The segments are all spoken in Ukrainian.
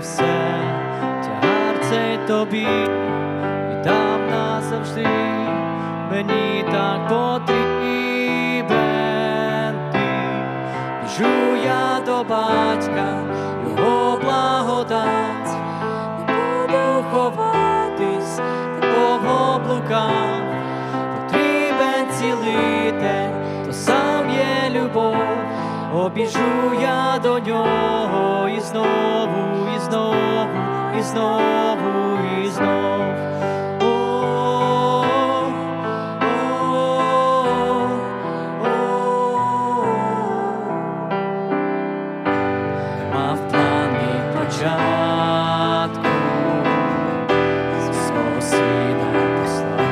все, тягар цей тобі, віддам назавжди, мені так потрібен ти. Біжу я до батька, його благодать, не буду ховатись, такого блукав, потрібен цілитель, то сам є любов, обіжу я до нього і знову, і знову, і знову, і о, мав план від початку. Свого сина послав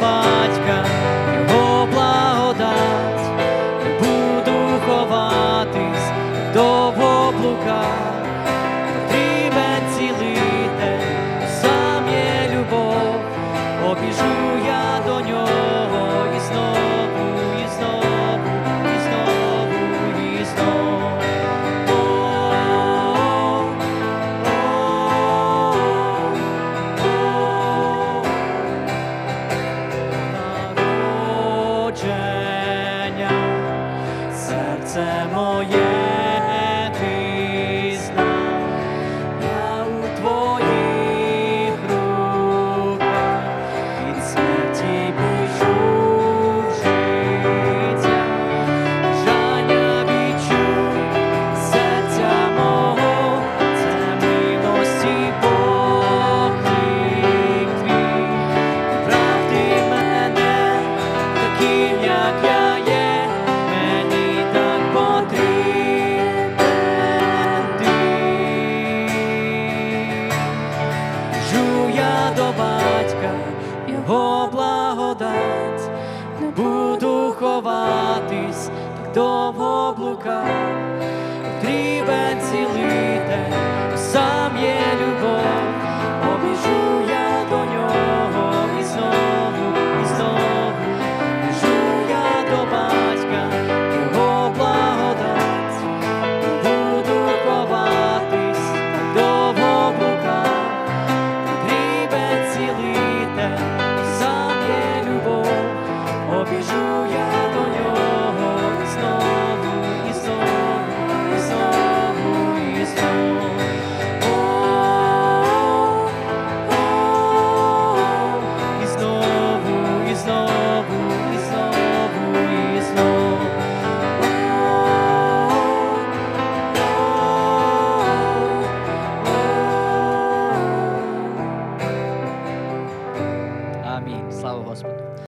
я до таким, я є, мені так потрібен. Ти. До батька, його благодать, буду ховатись, так довго блукав, потрібен сам є любов,